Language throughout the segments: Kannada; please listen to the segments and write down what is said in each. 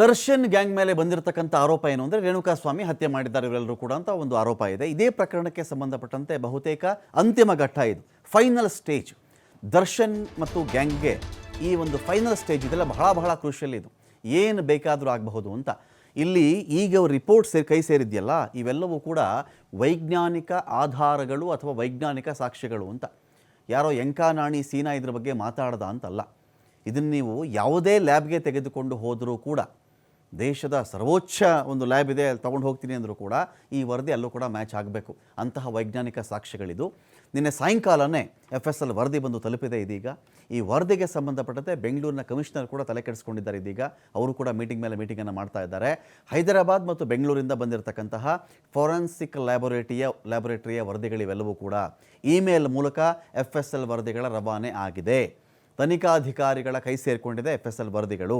ದರ್ಶನ್ ಗ್ಯಾಂಗ್ ಮೇಲೆ ಬಂದಿರತಕ್ಕಂಥ ಆರೋಪ ಏನು ಅಂದರೆ ರೇಣುಕಾ ಸ್ವಾಮಿ ಹತ್ಯೆ ಮಾಡಿದ್ದಾರೆ ಇವರೆಲ್ಲರೂ ಕೂಡ ಅಂತ ಒಂದು ಆರೋಪ ಇದೆ. ಇದೇ ಪ್ರಕರಣಕ್ಕೆ ಸಂಬಂಧಪಟ್ಟಂತೆ ಬಹುತೇಕ ಅಂತಿಮ ಘಟ್ಟ ಇದು. ಫೈನಲ್ ಸ್ಟೇಜ್ ದರ್ಶನ್ ಮತ್ತು ಗ್ಯಾಂಗ್ಗೆ ಈ ಒಂದು ಫೈನಲ್ ಸ್ಟೇಜ್ ಇದೆಲ್ಲ ಬಹಳ ಬಹಳ ಕ್ರೂಷಿಯಲ್ ಇದು. ಏನು ಬೇಕಾದರೂ ಆಗಬಹುದು ಅಂತ. ಇಲ್ಲಿ ಈಗ ರಿಪೋರ್ಟ್ ಸೇರಿ ಕೈ ಸೇರಿದೆಯಲ್ಲ, ಇವೆಲ್ಲವೂ ಕೂಡ ವೈಜ್ಞಾನಿಕ ಆಧಾರಗಳು ಅಥವಾ ವೈಜ್ಞಾನಿಕ ಸಾಕ್ಷ್ಯಗಳು ಅಂತ. ಯಾರೋ ಎಂಕಾನಾಣಿ ಸೀನಾ ಇದ್ರ ಬಗ್ಗೆ ಮಾತಾಡ್ದ ಅಂತಲ್ಲ. ಇದನ್ನು ನೀವು ಯಾವುದೇ ಲ್ಯಾಬ್ಗೆ ತೆಗೆದುಕೊಂಡು ಹೋದರೂ ಕೂಡ, ದೇಶದ ಸರ್ವೋಚ್ಚ ಒಂದು ಲ್ಯಾಬ್ ಇದೆ, ಅಲ್ಲಿ ತೊಗೊಂಡು ಹೋಗ್ತೀನಿ ಅಂದರೂ ಕೂಡ ಈ ವರದಿ ಅಲ್ಲೂ ಕೂಡ ಮ್ಯಾಚ್ ಆಗಬೇಕು. ಅಂತಹ ವೈಜ್ಞಾನಿಕ ಸಾಕ್ಷ್ಯಗಳಿದು. ನಿನ್ನೆ ಸಾಯಂಕಾಲನೇ ಎಫ್ ಎಸ್ ಎಲ್ ವರದಿ ಬಂದು ತಲುಪಿದೆ ಇದೀಗ. ಈ ವರದಿಗೆ ಸಂಬಂಧಪಟ್ಟಂತೆ ಬೆಂಗಳೂರಿನ ಕಮಿಷನರ್ ಕೂಡ ತಲೆ ಕೆಡಿಸ್ಕೊಂಡಿದ್ದಾರೆ ಇದೀಗ. ಅವರು ಕೂಡ ಮೀಟಿಂಗ್ ಮೇಲೆ ಮೀಟಿಂಗನ್ನು ಮಾಡ್ತಾ ಇದ್ದಾರೆ. ಹೈದರಾಬಾದ್ ಮತ್ತು ಬೆಂಗಳೂರಿಂದ ಬಂದಿರತಕ್ಕಂತಹ ಫೋರೆನ್ಸಿಕ್ ಲ್ಯಾಬೊರೇಟರಿಯ ಲ್ಯಾಬೊರೇಟರಿಯ ವರದಿಗಳಿವೆಲ್ಲವೂ ಕೂಡ ಇಮೇಲ್ ಮೂಲಕ ಎಫ್ ಎಸ್ ಎಲ್ ವರದಿಗಳ ರವಾನೆ ಆಗಿದೆ. ತನಿಖಾಧಿಕಾರಿಗಳ ಕೈ ಸೇರಿಕೊಂಡಿದೆ ಎಫ್ ಎಸ್ ಎಲ್ ವರದಿಗಳು.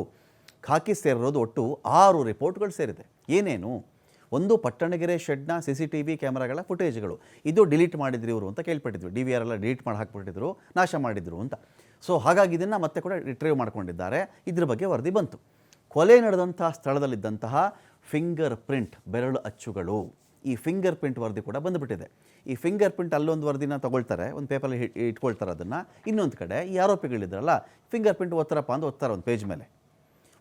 ಖಾಕಿ ಸೇರಿರೋದು ಒಟ್ಟು ಆರು ರಿಪೋರ್ಟ್ಗಳು ಸೇರಿದೆ. ಏನೇನು? ಒಂದು ಪಟ್ಟಣಗೆರೆ ಶೆಡ್ನ ಸಿ ಸಿ ಟಿ ವಿ ಕ್ಯಾಮ್ರಾಗಳ ಫುಟೇಜ್ಗಳು. ಇದು ಡಿಲೀಟ್ ಮಾಡಿದ್ರು ಇವರು ಅಂತ ಕೇಳ್ಪಟ್ಟಿದ್ವಿ. ಡಿ ವಿ ಆರ್ ಎಲ್ಲ ಡಿಲೀಟ್ ಮಾಡಿ ಹಾಕ್ಬಿಟ್ಟಿದ್ರು, ನಾಶ ಮಾಡಿದ್ರು ಅಂತ. ಸೊ ಹಾಗಾಗಿ ಇದನ್ನು ಮತ್ತೆ ಕೂಡ ರಿಟ್ರೀವ್ ಮಾಡ್ಕೊಂಡಿದ್ದಾರೆ. ಇದ್ರ ಬಗ್ಗೆ ವರದಿ ಬಂತು. ಕೊಲೆ ನಡೆದಂತಹ ಸ್ಥಳದಲ್ಲಿದ್ದಂತಹ ಫಿಂಗರ್ ಪ್ರಿಂಟ್ ಬೆರಳು ಅಚ್ಚುಗಳು. ಈ ಫಿಂಗರ್ ಪ್ರಿಂಟ್ ವರದಿ ಕೂಡ ಬಂದುಬಿಟ್ಟಿದೆ. ಈ ಫಿಂಗರ್ ಪ್ರಿಂಟ್ ಅಲ್ಲೊಂದು ವರದಿನ ತಗೊಳ್ತಾರೆ, ಒಂದು ಪೇಪರಲ್ಲಿ ಇಟ್ಕೊಳ್ತಾರೆ ಅದನ್ನು. ಇನ್ನೊಂದು ಕಡೆ ಈ ಆರೋಪಿಗಳಿದ್ರಲ್ಲ ಫಿಂಗರ್ ಪ್ರಿಂಟ್ ಒತ್ತರಪ್ಪ ಅಂತ ಓದ್ತಾರೆ ಒಂದು ಪೇಜ್ ಮೇಲೆ.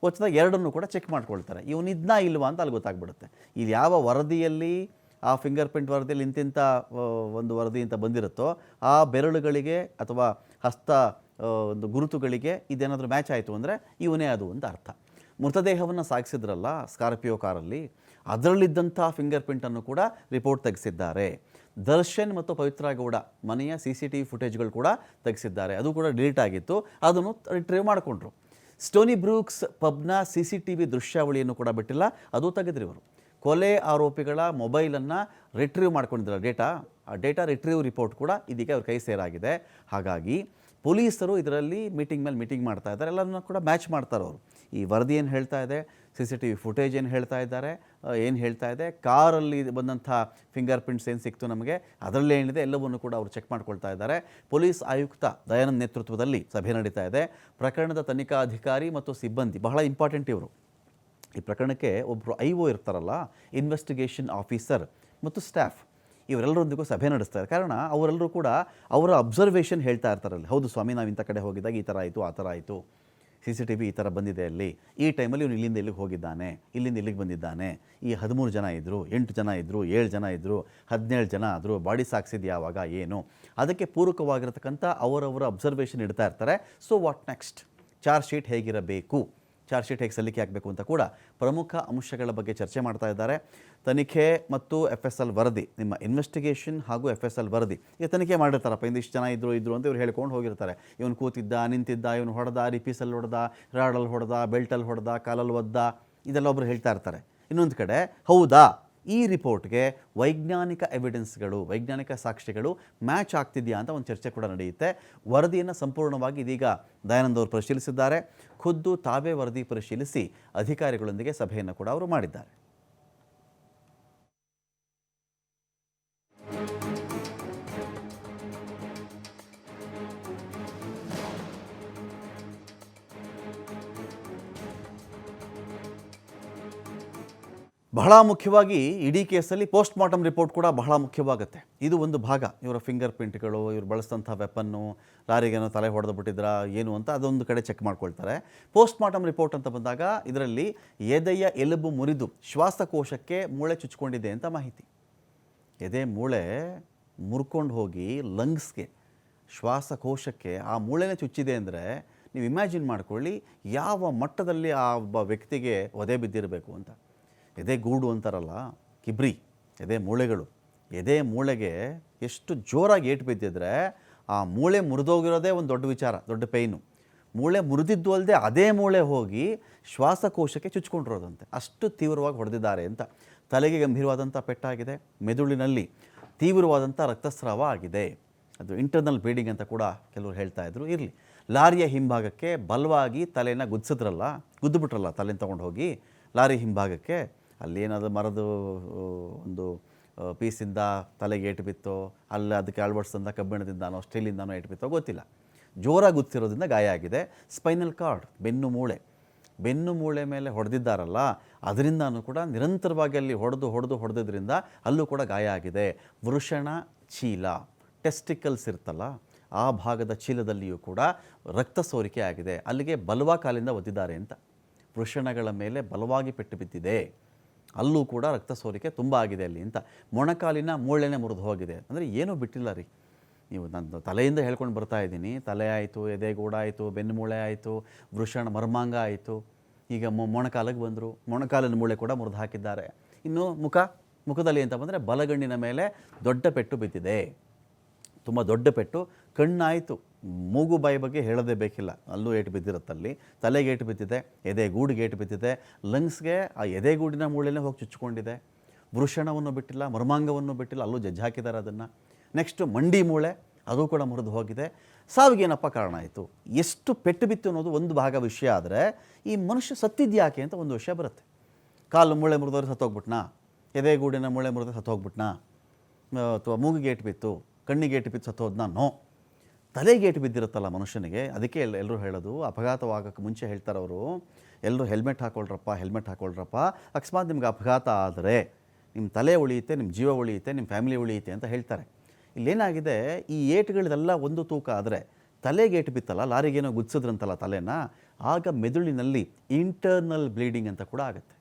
ಒತ್ತಿದಾಗ ಎರಡನ್ನೂ ಕೂಡ ಚೆಕ್ ಮಾಡ್ಕೊಳ್ತಾರೆ. ಇವನು ಇದ್ನಾ ಇಲ್ವಾ ಅಂತ ಅಲ್ಲಿ ಗೊತ್ತಾಗ್ಬಿಡುತ್ತೆ. ಇಲ್ಲಿ ಯಾವ ವರದಿಯಲ್ಲಿ ಆ ಫಿಂಗರ್ ಪ್ರಿಂಟ್ ವರದಿಯಲ್ಲಿ ಇಂತಿಂಥ ಒಂದು ವರದಿ ಅಂತ ಬಂದಿರುತ್ತೋ, ಆ ಬೆರಳುಗಳಿಗೆ ಅಥವಾ ಹಸ್ತ ಒಂದು ಗುರುತುಗಳಿಗೆ ಇದೇನಾದರೂ ಮ್ಯಾಚ್ ಆಯಿತು ಅಂದರೆ ಇವನೇ ಅದು ಅಂತ ಅರ್ಥ. ಮೃತದೇಹವನ್ನು ಸಾಗಿಸಿದ್ರಲ್ಲ ಸ್ಕಾರ್ಪಿಯೋ ಕಾರಲ್ಲಿ ಅದರಲ್ಲಿದ್ದಂಥ ಫಿಂಗರ್ ಪ್ರಿಂಟನ್ನು ಕೂಡ ರಿಪೋರ್ಟ್ ತೆಗೆಸಿದ್ದಾರೆ. ದರ್ಶನ್ ಮತ್ತು ಪವಿತ್ರ ಗೌಡ ಮನೆಯ ಸಿ ಸಿ ಟಿ ವಿ ಫುಟೇಜ್ಗಳು ಕೂಡ ತೆಗೆಸಿದ್ದಾರೆ. ಅದು ಕೂಡ ಡಿಲೀಟ್ ಆಗಿತ್ತು. ಅದನ್ನು ರಿಟ್ರೀವ್ ಮಾಡಿಕೊಂಡ್ರು. ಸ್ಟೋನಿ ಬ್ರೂಕ್ಸ್ ಪಬ್ನ ಸಿ ಸಿ ಟಿ ವಿ ದೃಶ್ಯಾವಳಿಯನ್ನು ಕೂಡ ಬಿಟ್ಟಿಲ್ಲ. ಅದು ತೆಗೆದ್ರು ಇವರು. ಕೊಲೆ ಆರೋಪಿಗಳ ಮೊಬೈಲನ್ನು ರಿಟ್ರೀವ್ ಮಾಡ್ಕೊಂಡಿದ್ದಾರೆ. ಡೇಟಾ ಆ ಡೇಟಾ ರಿಟ್ರೀವ್ ರಿಪೋರ್ಟ್ ಕೂಡ ಇದೀಗ ಅವ್ರ ಕೈ ಸೇರಾಗಿದೆ. ಹಾಗಾಗಿ ಪೊಲೀಸರು ಇದರಲ್ಲಿ ಮೀಟಿಂಗ್ ಮೇಲೆ ಮೀಟಿಂಗ್ ಮಾಡ್ತಾ ಇದ್ದಾರೆ. ಎಲ್ಲರನ್ನ ಕೂಡ ಮ್ಯಾಚ್ ಮಾಡ್ತಾರೆ ಅವರು. ಈ ವರದಿ ಏನು ಹೇಳ್ತಾ ಇದೆ, C C T V footage ಏನು ಹೇಳ್ತಾ ಇದ್ದಾರೆ ಏನು ಹೇಳ್ತಾ ಇದೆ, ಕಾರಲ್ಲಿ ಬಂದಂಥ ಫಿಂಗರ್ ಪ್ರಿಂಟ್ಸ್ ಏನು ಸಿಕ್ತು ನಮಗೆ, ಅದರಲ್ಲಿ ಏನಿದೆ, ಎಲ್ಲವನ್ನು ಕೂಡ ಅವರು ಚೆಕ್ ಮಾಡ್ಕೊಳ್ತಾ ಇದ್ದಾರೆ. ಪೊಲೀಸ್ ಆಯುಕ್ತ ದಯಾನಂದ್ ನೇತೃತ್ವದಲ್ಲಿ ಸಭೆ ನಡೀತಾ ಇದೆ. ಪ್ರಕರಣದ ತನಿಖಾಧಿಕಾರಿ ಮತ್ತು ಸಿಬ್ಬಂದಿ, ಬಹಳ ಇಂಪಾರ್ಟೆಂಟ್ ಇವರು. ಈ ಪ್ರಕರಣಕ್ಕೆ ಒಬ್ಬರು ಐ ಒ ಇರ್ತಾರಲ್ಲ, ಇನ್ವೆಸ್ಟಿಗೇಷನ್ ಆಫೀಸರ್ ಮತ್ತು ಸ್ಟಾಫ್. ಇವರೆಲ್ಲರೊಂದಿಗೂ ಸಭೆ ನಡೆಸ್ತಾರೆ. ಕಾರಣ ಅವರೆಲ್ಲರೂ ಕೂಡ ಅವರ ಅಬ್ಸರ್ವೇಷನ್ ಹೇಳ್ತಾ ಇರ್ತಾರಲ್ಲಿ. ಹೌದು ಸ್ವಾಮಿ, ನಾವು ಇಂಥ ಕಡೆ ಹೋಗಿದ್ದಾಗ ಈ ಥರ ಆಯಿತು, ಆ ಥರ ಆಯಿತು. ಸಿ ಸಿ ಟಿ ವಿ ಈ ಥರ ಬಂದಿದೆ ಅಲ್ಲಿ. ಈ ಟೈಮಲ್ಲಿ ಇವನು ಇಲ್ಲಿಂದ ಇಲ್ಲಿಗೆ ಹೋಗಿದ್ದಾನೆ, ಇಲ್ಲಿಂದ ಇಲ್ಲಿಗೆ ಬಂದಿದ್ದಾನೆ. ಈ ಹದಿಮೂರು ಜನ ಇದ್ದರು ಎಂಟು ಜನ ಇದ್ದರು ಏಳು ಜನ ಇದ್ದರು ಹದಿನೇಳು ಜನ ಆದರು, ಬಾಡಿ ಸಾಕ್ಸಿದ್ದು ಯಾವಾಗ, ಏನು? ಅದಕ್ಕೆ ಪೂರಕವಾಗಿರತಕ್ಕಂಥ ಅವರವರ ಅಬ್ಸರ್ವೇಷನ್ ಇಡ್ತಾ ಇರ್ತಾರೆ. So what next charge sheet ಹೇಗಿರಬೇಕು? ಚಾರ್ಜ್ ಶೀಟ್ ಹೇಗೆ ಸಲ್ಲಿಕೆ ಆಗಬೇಕು ಅಂತ ಕೂಡ ಪ್ರಮುಖ ಅಂಶಗಳ ಬಗ್ಗೆ ಚರ್ಚೆ ಮಾಡ್ತಾ ಇದ್ದಾರೆ. ತನಿಖೆ ಮತ್ತು ಎಫ್ ಎಸ್ ಎಲ್ ವರದಿ, ನಿಮ್ಮ ಇನ್ವೆಸ್ಟಿಗೇಷನ್ ಹಾಗೂ ಎಫ್ ಎಸ್ ಎಲ್ ವರದಿ, ಈಗ ತನಿಖೆ ಮಾಡಿರ್ತಾರಪ್ಪ, ಇಂದಿಷ್ಟು ಜನ ಇದ್ರು ಇದ್ರು ಅಂತ ಇವ್ರು ಹೇಳ್ಕೊಂಡು ಹೋಗಿರ್ತಾರೆ. ಇವನು ಕೂತಿದ್ದ, ನಿಂತಿದ್ದ, ಇವನು ಹೊಡೆದ ರಿಪೀಸಲ್ಲಿ ಹೊಡೆದ, ರಾಡಲ್ಲಿ ಹೊಡೆದ, ಬೆಲ್ಟಲ್ಲಿ ಹೊಡೆದ, ಕಾಲಲ್ಲಿ ಒದ್ದ, ಇದೆಲ್ಲ ಒಬ್ರು ಹೇಳ್ತಾ ಇರ್ತಾರೆ. ಇನ್ನೊಂದು ಕಡೆ, ಹೌದಾ? ಈ ರಿಪೋರ್ಟ್ಗೆ ವೈಜ್ಞಾನಿಕ ಎವಿಡೆನ್ಸ್ಗಳು ವೈಜ್ಞಾನಿಕ ಸಾಕ್ಷ್ಯಗಳು ಮ್ಯಾಚ್ ಆಗ್ತಿದೆಯಾ ಅಂತ ಒಂದು ಚರ್ಚೆ ಕೂಡ ನಡೆಯುತ್ತೆ. ವರದಿಯನ್ನು ಸಂಪೂರ್ಣವಾಗಿ ಇದೀಗ ದಯಾನಂದ ಅವರು ಪರಿಶೀಲಿಸಿದ್ದಾರೆ. ಖುದ್ದು ತಾವೇ ವರದಿ ಪರಿಶೀಲಿಸಿ ಅಧಿಕಾರಿಗಳೊಂದಿಗೆ ಸಭೆಯನ್ನು ಕೂಡ ಅವರು ಮಾಡಿದ್ದಾರೆ. ಬಹಳ ಮುಖ್ಯವಾಗಿ ಇಡೀ ಕೇಸಲ್ಲಿ ಪೋಸ್ಟ್ ಮಾರ್ಟಮ್ ರಿಪೋರ್ಟ್ ಕೂಡ ಬಹಳ ಮುಖ್ಯವಾಗುತ್ತೆ. ಇದು ಒಂದು ಭಾಗ. ಇವರ ಫಿಂಗರ್ ಪ್ರಿಂಟ್ಗಳು, ಇವ್ರು ಬಳಸಿದಂಥ ವೆಪನ್ನು, ಲಾರಿಗೇನೋ ತಲೆ ಹೊಡೆದು ಬಿಟ್ಟಿದ್ರಾ, ಏನು ಅಂತ ಅದೊಂದು ಕಡೆ ಚೆಕ್ ಮಾಡ್ಕೊಳ್ತಾರೆ. ಪೋಸ್ಟ್ ಮಾರ್ಟಮ್ ರಿಪೋರ್ಟ್ ಅಂತ ಬಂದಾಗ ಇದರಲ್ಲಿ ಎದೆಯ ಎಲುಬು ಮುರಿದು ಶ್ವಾಸಕೋಶಕ್ಕೆ ಮೂಳೆ ಚುಚ್ಕೊಂಡಿದೆ ಅಂತ ಮಾಹಿತಿ. ಎದೆ ಮೂಳೆ ಮುರ್ಕೊಂಡು ಹೋಗಿ ಲಂಗ್ಸ್ಗೆ, ಶ್ವಾಸಕೋಶಕ್ಕೆ ಆ ಮೂಳೆನೇ ಚುಚ್ಚಿದೆ ಅಂದರೆ ನೀವು ಇಮ್ಯಾಜಿನ್ ಮಾಡ್ಕೊಳ್ಳಿ ಯಾವ ಮಟ್ಟದಲ್ಲಿ ಆ ಒಬ್ಬ ವ್ಯಕ್ತಿಗೆ ಒದೆ ಬಿದ್ದಿರಬೇಕು ಅಂತ. ಎದೆ ಗೂಡು ಅಂತಾರಲ್ಲ, ಕಿಬ್ರಿ, ಎದೆ ಮೂಳೆಗಳು. ಎದೆ ಮೂಳೆಗೆ ಎಷ್ಟು ಜೋರಾಗಿ ಏಟು ಬಿದ್ದಿದ್ರೆ ಆ ಮೂಳೆ ಮುರಿದೋಗಿರೋದೇ ಒಂದು ದೊಡ್ಡ ವಿಚಾರ, ದೊಡ್ಡ ಪೈನು. ಮೂಳೆ ಮುರಿದಿದ್ದು ಅಲ್ಲದೆ ಅದೇ ಮೂಳೆ ಹೋಗಿ ಶ್ವಾಸಕೋಶಕ್ಕೆ ಚುಚ್ಕೊಂಡಿರೋದಂತೆ. ಅಷ್ಟು ತೀವ್ರವಾಗಿ ಹೊಡೆದಿದ್ದಾರೆ ಅಂತ. ತಲೆಗೆ ಗಂಭೀರವಾದಂಥ ಪೆಟ್ಟಾಗಿದೆ, ಮೆದುಳಿನಲ್ಲಿ ತೀವ್ರವಾದಂಥ ರಕ್ತಸ್ರಾವ ಆಗಿದೆ. ಅದು ಇಂಟರ್ನಲ್ ಬ್ಲೀಡಿಂಗ್ ಅಂತ ಕೂಡ ಕೆಲವರು ಹೇಳ್ತಾ ಇದ್ರು, ಇರಲಿ. ಲಾರಿಯ ಹಿಂಭಾಗಕ್ಕೆ ಬಲವಾಗಿ ತಲೆನ ಗುದ್ಸಿದ್ರಲ್ಲ, ಗುದ್ದುಬಿಟ್ರಲ್ಲ, ತಲೆನ ತೊಗೊಂಡು ಹೋಗಿ, ಲಾರಿ ಹಿಂಭಾಗಕ್ಕೆ ಅಲ್ಲೇನಾದ್ರು ಮರದ ಒಂದು ಪೀಸಿಂದ ತಲೆಗೆ ಏಟು ಬಿತ್ತೋ, ಅಲ್ಲಿ ಅದಕ್ಕೆ ಅಳವಡಿಸಿದ ಕಬ್ಬಿಣದಿಂದನೋ ಸ್ಟೀಲಿಂದನೋ ಏಟು ಬಿತ್ತೋ ಗೊತ್ತಿಲ್ಲ. ಜೋರಾಗಿ ಗುತ್ತಿರೋದ್ರಿಂದ ಗಾಯ ಆಗಿದೆ. ಸ್ಪೈನಲ್ ಕಾರ್ಡ್, ಬೆನ್ನು ಮೂಳೆ. ಬೆನ್ನು ಮೂಳೆ ಮೇಲೆ ಹೊಡೆದಿದ್ದಾರಲ್ಲ, ಅದರಿಂದನೂ ಕೂಡ ನಿರಂತರವಾಗಿ ಅಲ್ಲಿ ಹೊಡೆದು ಹೊಡೆದು ಹೊಡೆದಿದ್ದರಿಂದ ಅಲ್ಲೂ ಕೂಡ ಗಾಯ ಆಗಿದೆ. ವೃಷಣ ಚೀಲ, ಟೆಸ್ಟಿಕಲ್ಸ್ ಇರ್ತಲ್ಲ, ಆ ಭಾಗದ ಚೀಲದಲ್ಲಿಯೂ ಕೂಡ ರಕ್ತ ಸೋರಿಕೆ ಆಗಿದೆ. ಅಲ್ಲಿಗೆ ಬಲವಾ ಕಾಲಿಂದ ಒದ್ದಿದ್ದಾರೆ ಅಂತ. ವೃಷಣಗಳ ಮೇಲೆ ಬಲವಾಗಿ ಪೆಟ್ಟು ಬಿದ್ದಿದೆ. ಅಲ್ಲೂ ಕೂಡ ರಕ್ತ ಸೋರಿಕೆ ತುಂಬ ಆಗಿದೆ ಅಲ್ಲಿ ಅಂತ. ಮೊಣಕಾಲಿನ ಮೂಳೆನೇ ಮುರಿದು ಹೋಗಿದೆ. ಅಂದರೆ ಏನೂ ಬಿಟ್ಟಿಲ್ಲ ರೀ. ನೀವು ನನ್ನ ತಲೆಯಿಂದ ಹೇಳ್ಕೊಂಡು ಬರ್ತಾ ಇದ್ದೀನಿ. ತಲೆ ಆಯಿತು ಎದೆಗೂಡ ಆಯಿತು ಬೆನ್ನು ಮೂಳೆ ಆಯಿತು, ವೃಷಣ, ಮರ್ಮಾಂಗ ಆಯಿತು. ಈಗ ಮೊ, ಮೊಣಕಾಲಿಗೆ ಬಂದರು. ಮೊಣಕಾಲಿನ ಮೂಳೆ ಕೂಡ ಮುರಿದು ಹಾಕಿದ್ದಾರೆ. ಇನ್ನು ಮುಖ, ಮುಖದಲ್ಲಿ ಅಂತ ಬಂದರೆ ಬಲಗಣ್ಣಿನ ಮೇಲೆ ದೊಡ್ಡ ಪೆಟ್ಟು ಬಿದ್ದಿದೆ. ತುಂಬ ದೊಡ್ಡ ಪೆಟ್ಟು, ಕಣ್ಣಾಯಿತು. ಮೂಗು ಬಾಯಿ ಬಗ್ಗೆ ಹೇಳೋದೇ ಬೇಕಿಲ್ಲ. ಅಲ್ಲೂ ಏಟು ಬಿದ್ದಿರುತ್ತಲ್ಲಿ. ತಲೆಗೆ ಏಟು ಬಿದ್ದಿದೆ, ಎದೆ ಗೂಡಿಗೆ ಏಟು ಬಿದ್ದಿದೆ, ಲಂಗ್ಸ್ಗೆ ಆ ಎದೆಗೂಡಿನ ಮೂಳೆನೇ ಹೋಗಿ ಚುಚ್ಚಿಕೊಂಡಿದೆ. ವೃಷಣವನ್ನು ಬಿಟ್ಟಿಲ್ಲ, ಮರ್ಮಾಂಗವನ್ನು ಬಿಟ್ಟಿಲ್ಲ, ಅಲ್ಲೂ ಜಜ್ಜಿ ಹಾಕಿದ್ದಾರೆ ಅದನ್ನು. ನೆಕ್ಸ್ಟು ಮಂಡಿ ಮೂಳೆ, ಅದು ಕೂಡ ಮುರಿದು ಹೋಗಿದೆ. ಸಾವಿಗೇನಪ್ಪ ಕಾರಣ ಆಯಿತು? ಎಷ್ಟು ಪೆಟ್ಟು ಬಿತ್ತು ಅನ್ನೋದು ಒಂದು ಭಾಗ ವಿಷಯ ಆದರೆ, ಈ ಮನುಷ್ಯ ಸತ್ತಿದ್ಯಾಕೆ ಅಂತ ಒಂದು ವಿಷಯ ಬರುತ್ತೆ. ಕಾಲು ಮೂಳೆ ಮುರಿದವ್ರು ಸತ್ತೋಗ್ಬಿಟ್ನಾ? ಎದೆಗೂಡಿನ ಮೂಳೆ ಮುರಿದ್ರೆ ಸತ್ತೋಗ್ಬಿಟ್ನಾ? ಅಥವಾ ಮೂಗಿಗೆ ಏಟು ಬಿತ್ತು, ಕಣ್ಣಿಗೆ ಏಟು ಬಿತ್ತು, ಸತ್ತೋದ್ನ? ನೋ ತಲೆಗೆ ಏಟು ಬಿದ್ದಿರುತ್ತಲ್ಲ ಮನುಷ್ಯನಿಗೆ. ಅದಕ್ಕೆ ಎಲ್ ಎಲ್ಲರೂ ಹೇಳೋದು ಅಪಘಾತವಾಗಕ್ಕೆ ಮುಂಚೆ ಹೇಳ್ತಾರೆ ಅವರು ಎಲ್ಲರೂ ಹೆಲ್ಮೆಟ್ ಹಾಕೊಳ್ರಪ್ಪ ಹೆಲ್ಮೆಟ್ ಹಾಕೊಳ್ರಪ್ಪ, ಅಕಸ್ಮಾತ್ ನಿಮ್ಗೆ ಅಪಘಾತ ಆದರೆ ನಿಮ್ಮ ತಲೆ ಉಳಿಯುತ್ತೆ ನಿಮ್ಮ ಜೀವ ಉಳಿಯುತ್ತೆ ನಿಮ್ಮ ಫ್ಯಾಮಿಲಿ ಉಳಿಯುತ್ತೆ ಅಂತ ಹೇಳ್ತಾರೆ. ಇಲ್ಲೇನಾಗಿದೆ, ಈ ಏಟುಗಳದೆಲ್ಲ ಒಂದು ತೂಕ ಆದರೆ ತಲೆಗೇಟು ಬಿತ್ತಲ್ಲ, ಲಾರಿಗೇನೋ ಗುದ್ಸಿದ್ರಂತಲ್ಲ ತಲೆನ, ಆಗ ಮೆದುಳಿನಲ್ಲಿ ಇಂಟರ್ನಲ್ ಬ್ಲೀಡಿಂಗ್ ಅಂತ ಕೂಡ ಆಗುತ್ತೆ.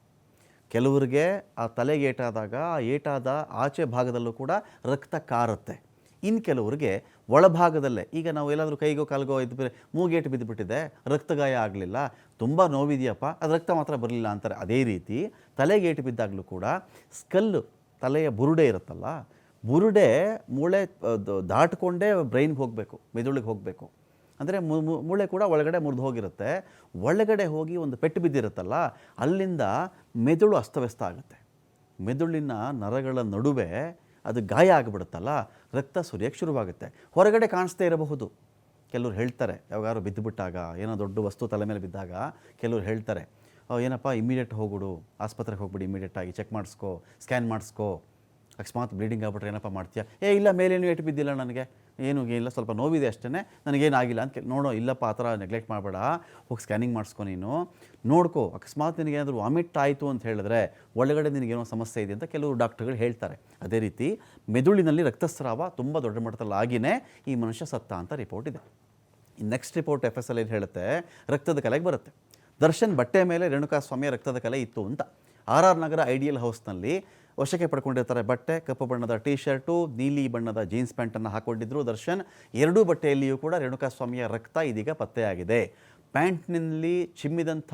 ಕೆಲವರಿಗೆ ಆ ತಲೆಗೆ ಏಟಾದಾಗ ಆ ಏಟಾದ ಆಚೆ ಭಾಗದಲ್ಲೂ ಕೂಡ ರಕ್ತ ಕಾರುತ್ತೆ. ಇನ್ನು ಕೆಲವರಿಗೆ ಒಳಭಾಗದಲ್ಲೇ, ಈಗ ನಾವು ಎಲ್ಲಾದರೂ ಕೈಗೋ, ಕಾಲ್ಗೋ ಇದು ಮೂಗೇಟು ಬಿದ್ದುಬಿಟ್ಟಿದೆ ರಕ್ತಗಾಯ ಆಗಲಿಲ್ಲ, ತುಂಬ ನೋವಿದೆಯಪ್ಪ, ಅದು ರಕ್ತ ಮಾತ್ರ ಬರಲಿಲ್ಲ ಅಂತಾರೆ. ಅದೇ ರೀತಿ ತಲೆಗೇಟು ಬಿದ್ದಾಗಲೂ ಕೂಡ ಸ್ಕಲ್ಲು, ತಲೆಯ ಬುರುಡೆ ಇರುತ್ತಲ್ಲ, ಬುರುಡೆ ಮೂಳೆ ದಾಟಿಕೊಂಡೇ ಬ್ರೈನ್ಗೆ ಹೋಗಬೇಕು, ಮೆದುಳಿಗೆ ಹೋಗಬೇಕು. ಅಂದರೆ ಮೂಳೆ ಕೂಡ ಒಳಗಡೆ ಮುರಿದು ಹೋಗಿರುತ್ತೆ, ಒಳಗಡೆ ಹೋಗಿ ಒಂದು ಪೆಟ್ಟು ಬಿದ್ದಿರುತ್ತಲ್ಲ, ಅಲ್ಲಿಂದ ಮೆದುಳು ಅಸ್ತವ್ಯಸ್ತ ಆಗುತ್ತೆ. ಮೆದುಳಿನ ನರಗಳ ನಡುವೆ ಅದು ಗಾಯ ಆಗಿಬಿಡುತ್ತಲ್ಲ, ರಕ್ತ ಸುರಿಯೋಕ್ಕೆ ಶುರುವಾಗುತ್ತೆ. ಹೊರಗಡೆ ಕಾಣಿಸ್ತೇ ಇರಬಹುದು. ಕೆಲವ್ರು ಹೇಳ್ತಾರೆ, ಯಾವಾಗಾದ್ರು ಬಿದ್ದುಬಿಟ್ಟಾಗ, ಏನೋ ದೊಡ್ಡ ವಸ್ತು ತಲೆ ಮೇಲೆ ಬಿದ್ದಾಗ ಕೆಲವ್ರು ಹೇಳ್ತಾರೆ ಏನಪ್ಪ ಇಮಿಡಿಯೇಟ್ ಹೋಗ್ಬಿಡು, ಆಸ್ಪತ್ರೆಗೆ ಹೋಗ್ಬಿಡಿ ಇಮಿಡಿಯೇಟಾಗಿ ಚೆಕ್ ಮಾಡಿಸ್ಕೋ ಸ್ಕ್ಯಾನ್ ಮಾಡಿಸ್ಕೋ, ಅಕಸ್ಮಾತ್ ಬ್ಲೀಡಿಂಗ್ ಆಗ್ಬಿಟ್ರೆ ಏನಪ್ಪ ಮಾಡ್ತೀಯಾ? ಏ, ಇಲ್ಲ, ಮೇಲೇನು ಏಟು ಬಿದ್ದಿಲ್ಲ ನನಗೆ. ಏನು ಏನಿಲ್ಲ ಸ್ವಲ್ಪ ನೋವಿದೆ ಅಷ್ಟೇ ನನಗೇನಾಗಿಲ್ಲ ಅಂತ ಕೇಳಿ, ನೋಡೋ, ಇಲ್ಲಪ್ಪ, ಆ ಥರ ನೆಗ್ಲೆಕ್ಟ್ ಮಾಡಬೇಡ. ಹೋಗಿ ಸ್ಕ್ಯಾನಿಂಗ್ ಮಾಡಿಸ್ಕೊ ನೀನು. ನೋಡ್ಕೋ, ಅಕಸ್ಮಾತ್ ನಿನಗೇನಾದರೂ ವಾಮಿಟ್ ಆಯಿತು ಅಂತ ಹೇಳಿದ್ರೆ ಒಳಗಡೆ ನಿನಗೇನೋ ಸಮಸ್ಯೆ ಇದೆ ಅಂತ ಕೆಲವು ಡಾಕ್ಟರ್ಗಳು ಹೇಳ್ತಾರೆ. ಅದೇ ರೀತಿ ಮೆದುಳಿನಲ್ಲಿ ರಕ್ತಸ್ರಾವ ತುಂಬ ದೊಡ್ಡ ಮಟ್ಟದಲ್ಲಿ ಆಗಿನೇ ಈ ಮನುಷ್ಯ ಸತ್ತ ಅಂತ ರಿಪೋರ್ಟ್ ಇದೆ. Next report F S L ಏನು ಹೇಳುತ್ತೆ? ರಕ್ತದ ಕಲೆಗೆ ಬರುತ್ತೆ. ದರ್ಶನ್ ಬಟ್ಟೆ ಮೇಲೆ ರೇಣುಕಾಸ್ವಾಮಿಯ ರಕ್ತದ ಕಲೆ ಇತ್ತು ಅಂತ. ಆರ್ ಆರ್ ನಗರ ಐಡಿಯಲ್ ಹೌಸ್ನಲ್ಲಿ ವಶಕ್ಕೆ ಪಡ್ಕೊಂಡಿರ್ತಾರೆ. ಬಟ್ಟೆ, ಕಪ್ಪು ಬಣ್ಣದ ಟೀ ಶರ್ಟು ನೀಲಿ ಬಣ್ಣದ ಜೀನ್ಸ್ ಪ್ಯಾಂಟನ್ನು ಹಾಕೊಂಡಿದ್ರು ದರ್ಶನ್. ಎರಡೂ ಬಟ್ಟೆಯಲ್ಲಿಯೂ ಕೂಡ ರೇಣುಕಾಸ್ವಾಮಿಯ ರಕ್ತ ಇದೀಗ ಪತ್ತೆಯಾಗಿದೆ. ಪ್ಯಾಂಟ್ನಲ್ಲಿ ಚಿಮ್ಮಿದಂಥ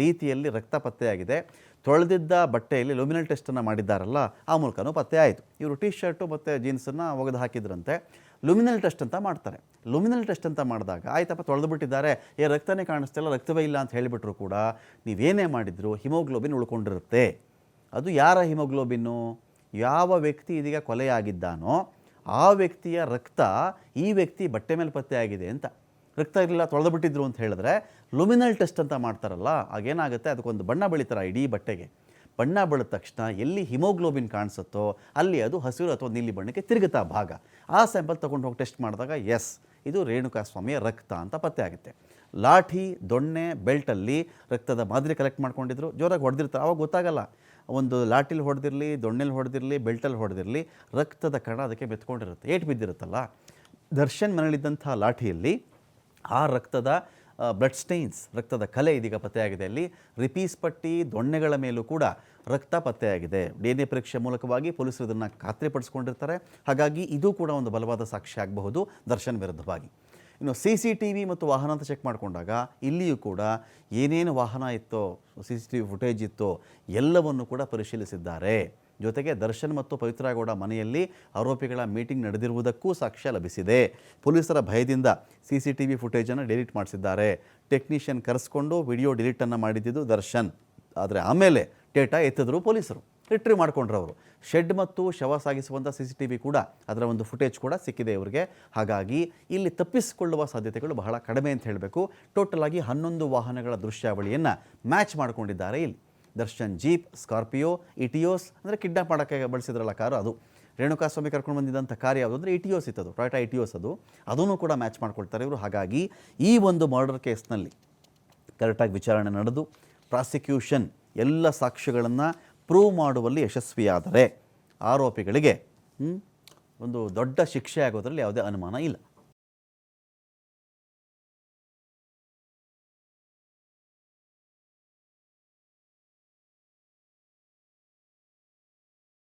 ರೀತಿಯಲ್ಲಿ ರಕ್ತ ಪತ್ತೆಯಾಗಿದೆ. ತೊಳೆದಿದ್ದ ಬಟ್ಟೆಯಲ್ಲಿ ಲುಮಿನಲ್ ಟೆಸ್ಟನ್ನು ಮಾಡಿದ್ದಾರಲ್ಲ, ಆ ಮೂಲಕನೂ ಪತ್ತೆ ಆಯಿತು ಇವರು ಟೀ ಶರ್ಟು ಮತ್ತು ಜೀನ್ಸನ್ನು ಒಗೆದು ಹಾಕಿದ್ರಂತೆ. ಲುಮಿನಲ್ ಟೆಸ್ಟ್ ಅಂತ ಮಾಡ್ತಾರೆ. ಲುಮಿನಲ್ ಟೆಸ್ಟ್ ಅಂತ ಮಾಡಿದಾಗ, ಆಯ್ತಪ್ಪ, ತೊಳೆದು ಬಿಟ್ಟಿದ್ದಾರೆ. ಏ, ರಕ್ತನೇ ಕಾಣಿಸ್ತಿಲ್ಲ, ರಕ್ತವೇ ಇಲ್ಲ ಅಂತ ಹೇಳಿಬಿಟ್ರು ಕೂಡ ನೀವೇನೇ ಮಾಡಿದ್ರು, ಹಿಮೋಗ್ಲೋಬಿನ್ ಉಳ್ಕೊಂಡಿರುತ್ತೆ. ಅದು ಯಾರ ಹಿಮೋಗ್ಲೋಬಿನ್ನು? ಯಾವ ವ್ಯಕ್ತಿ ಇದೀಗ ಕೊಲೆಯಾಗಿದ್ದಾನೋ, ಆ ವ್ಯಕ್ತಿಯ ರಕ್ತ ಈ ವ್ಯಕ್ತಿ ಬಟ್ಟೆ ಮೇಲೆ ಪತ್ತೆ ಆಗಿದೆ ಅಂತ. ರಕ್ತ ಇರಲಿಲ್ಲ ತೊಳೆದು ಬಿಟ್ಟಿದ್ರು ಅಂತ ಹೇಳಿದ್ರೆ ಲುಮಿನಲ್ ಟೆಸ್ಟ್ ಅಂತ ಮಾಡ್ತಾರಲ್ಲ, ಆಗೇನಾಗುತ್ತೆ? ಅದಕ್ಕೊಂದು ಬಣ್ಣ ಬೆಳೀತಾರೆ ಇಡೀ ಬಟ್ಟೆಗೆ. ಬಣ್ಣ ಬೆಳೆದ ತಕ್ಷಣ ಎಲ್ಲಿ ಹಿಮೋಗ್ಲೋಬಿನ್ ಕಾಣಿಸುತ್ತೋ, ಅಲ್ಲಿ ಅದು ಹಸಿರು ಅಥವಾ ನೀಲಿ ಬಣ್ಣಕ್ಕೆ ತಿರುಗುತ್ತಾ ಭಾಗ. ಆ ಸ್ಯಾಂಪಲ್ ತೊಗೊಂಡು ಹೋಗಿ ಟೆಸ್ಟ್ ಮಾಡಿದಾಗ ಎಸ್ ಇದು ರೇಣುಕಾಸ್ವಾಮಿಯ ರಕ್ತ ಅಂತ ಪತ್ತೆ ಆಗುತ್ತೆ. ಲಾಠಿ, ದೊಣ್ಣೆ ಬೆಲ್ಟಲ್ಲಿ ರಕ್ತದ ಮಾದರಿ ಕಲೆಕ್ಟ್ ಮಾಡ್ಕೊಂಡಿದ್ರು. ಜೋರಾಗಿ ಹೊಡೆದಿರ್ತಾರೆ. ಅವಾಗ ಗೊತ್ತಾಗಲ್ಲ. ಒಂದು ಲಾಟಿಲಿ ಹೊಡೆದಿರಲಿ, ದೊಣ್ಣೆಲಿ ಹೊಡೆದಿರಲಿ ಬೆಲ್ಟಲ್ಲಿ ಹೊಡೆದಿರಲಿ, ರಕ್ತದ ಕಣ ಅದಕ್ಕೆ ಮೆತ್ಕೊಂಡಿರುತ್ತೆ. ಏಟು ಬಿದ್ದಿರುತ್ತಲ್ಲ? ದರ್ಶನ್ ಮನೆಯಲ್ಲಿದ್ದಂಥ ಲಾಠಿಯಲ್ಲಿ ಆ ರಕ್ತದ ಬ್ಲಡ್ ಸ್ಟೈನ್ಸ್ ರಕ್ತದ ಕಲೆ ಇದೀಗ ಪತ್ತೆಯಾಗಿದೆ. ಅಲ್ಲಿ ರಿಪೀಸ್ ಪಟ್ಟಿ, ದೊಣ್ಣೆಗಳ ಮೇಲೂ ಕೂಡ ರಕ್ತ ಪತ್ತೆಯಾಗಿದೆ. ಡಿ ಎನ್ ಎ ಪರೀಕ್ಷೆ ಮೂಲಕವಾಗಿ ಪೊಲೀಸರು ಇದನ್ನು ಖಾತ್ರಿಪಡಿಸ್ಕೊಂಡಿರ್ತಾರೆ. ಹಾಗಾಗಿ ಇದು ಕೂಡ ಒಂದು ಬಲವಾದ ಸಾಕ್ಷಿ ಆಗಬಹುದು ದರ್ಶನ್ ವಿರುದ್ಧವಾಗಿ. ಇನ್ನು ಸಿ ಸಿ ಟಿ ವಿ ಮತ್ತು ವಾಹನ ಅಂತ ಚೆಕ್ ಮಾಡಿಕೊಂಡಾಗ ಇಲ್ಲಿಯೂ ಕೂಡ ಏನೇನು ವಾಹನ ಇತ್ತೋ, C C T V footage ಇತ್ತೋ ಎಲ್ಲವನ್ನು ಕೂಡ ಪರಿಶೀಲಿಸಿದ್ದಾರೆ. ಜೊತೆಗೆ ದರ್ಶನ್ ಮತ್ತು ಪವಿತ್ರಗೌಡ ಮನೆಯಲ್ಲಿ ಆರೋಪಿಗಳ ಮೀಟಿಂಗ್ ನಡೆದಿರುವುದಕ್ಕೂ ಸಾಕ್ಷ್ಯ ಲಭಿಸಿದೆ. ಪೊಲೀಸರ ಭಯದಿಂದ ಸಿ ಸಿ ಟಿ ವಿ ಫುಟೇಜನ್ನು ಡಿಲೀಟ್ ಮಾಡಿಸಿದ್ದಾರೆ. ಟೆಕ್ನಿಷಿಯನ್ ಕರೆಸ್ಕೊಂಡು ವಿಡಿಯೋ ಡಿಲೀಟನ್ನು ಮಾಡಿದ್ದಿದ್ದು ದರ್ಶನ್. ಆದರೆ ಆಮೇಲೆ ಡೇಟಾ ಎತ್ತಿದ್ರು ಪೊಲೀಸರು. ರಿಟ್ರೀವ್ ಮಾಡಿಕೊಂಡ್ರು ಅವರು ಶೆಡ್ ಮತ್ತು ಶವ ಸಾಗಿಸುವಂಥ ಸಿ ಸಿ ಟಿ ವಿ ಕೂಡ ಅದರ ಒಂದು ಫುಟೇಜ್ ಕೂಡ ಸಿಕ್ಕಿದೆ ಇವರಿಗೆ. ಹಾಗಾಗಿ ಇಲ್ಲಿ ತಪ್ಪಿಸಿಕೊಳ್ಳುವ ಸಾಧ್ಯತೆಗಳು ಬಹಳ ಕಡಿಮೆ ಅಂತ ಹೇಳಬೇಕು. ಟೋಟಲ್ ಆಗಿ ಹನ್ನೊಂದು ವಾಹನಗಳ ದೃಶ್ಯಾವಳಿಯನ್ನು ಮ್ಯಾಚ್ ಮಾಡಿಕೊಂಡಿದ್ದಾರೆ ಇಲ್ಲಿ. ದರ್ಶನ್ ಜೀಪ್ ಸ್ಕಾರ್ಪಿಯೋ ಇಟಿಯೋಸ್ ಅಂದರೆ ಕಿಡ್ನಾಪ್ ಮಾಡೋಕ್ಕೆ ಬಳಸಿದ್ರಲ್ಲ ಕಾರು ಅದು. ರೇಣುಕಾಸ್ವಾಮಿ ಕರ್ಕೊಂಡು ಬಂದಿದ್ದಂಥ ಕಾರ್ ಯಾವುದು ಅಂದರೆ ಇಟಿಯೋಸ್ ಇತ್ತು ಟೊಯೋಟಾ ಇಟಿಯೋಸ್ ಅದು. ಅದನ್ನು ಕೂಡ ಮ್ಯಾಚ್ ಮಾಡ್ಕೊಳ್ತಾರೆ ಇವರು. ಹಾಗಾಗಿ ಈ ಒಂದು ಮರ್ಡರ್ ಕೇಸ್ನಲ್ಲಿ ಕರೆಕ್ಟಾಗಿ ವಿಚಾರಣೆ ನಡೆದು ಪ್ರಾಸಿಕ್ಯೂಷನ್ ಎಲ್ಲ ಸಾಕ್ಷ್ಯಗಳನ್ನು ಪ್ರೂವ್ ಮಾಡುವಲ್ಲಿ ಯಶಸ್ವಿಯಾದರೆ ಆರೋಪಿಗಳಿಗೆ ಒಂದು ದೊಡ್ಡ ಶಿಕ್ಷೆ ಆಗೋದರಲ್ಲಿ ಯಾವುದೇ ಅನುಮಾನ ಇಲ್ಲ.